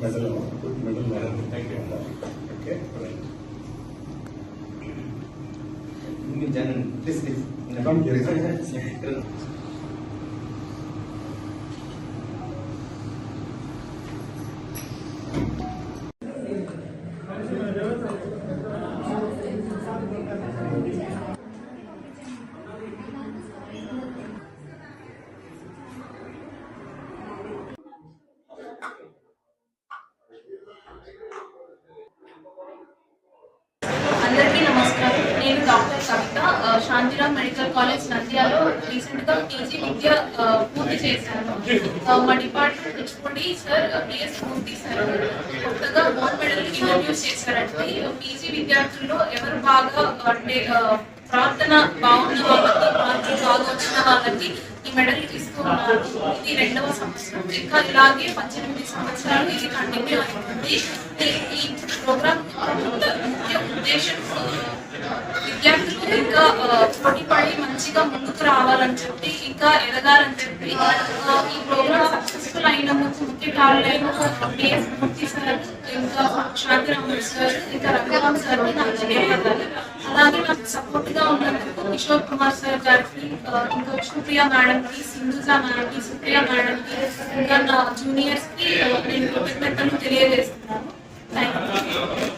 medal of good medal medal. Thank you. Okay, right. Janan, please, please. Come Shantiram medical college నంద్యాలో రీసెంట్గా PG విద్య పూర్తి చేశాను మా department HOD sir B S Murthy sir కొత్తగా gold medal introduce చేశారంటే PG విద్యార్థుల్లో ఎవరు బాగా అంటే ప్రార్థన బాగున్న వాళ్ళకి మార్కులు బాగా వచ్చిన వాళ్ళకి ఈ మెడల్ ఇస్తూ ఉన్నారు. ఇది రెండవ సంవత్సరం. ఇంకా ఇలాగే పద్దెనిమిది సంవత్సరాలు ఇది కంటిన్యూ అవుతుంది. ఈ- ఈ ప్రోగ్రామ్ ముఖ్య ఉద్దేశం ఇంకా ముందుకు రావాలని చెప్పి ఇంకా ఎదగాలని చెప్పి ఈ ప్రోగ్రామ్ సక్సెస్ఫుల్ అయినందుకు ముఖ్య కారణమైన మూర్తి సార్ ఇంకా శాంతిరాముడు సార్ ఇంకా రఘురామ్ సార్ అలాగే నాకు సపోర్ట్గా ఉన్నందుకు కిషోర్ కుమార్ సార్ గారికి ఇంకా విష్ణుప్రియ మేడం కి సింధుజా మేడం కి సుప్రియ మేడం కి ఇంకా నా జూనియర్స్కి నేను కృతజ్ఞతలు తెలియజేస్తున్నాను. Thank you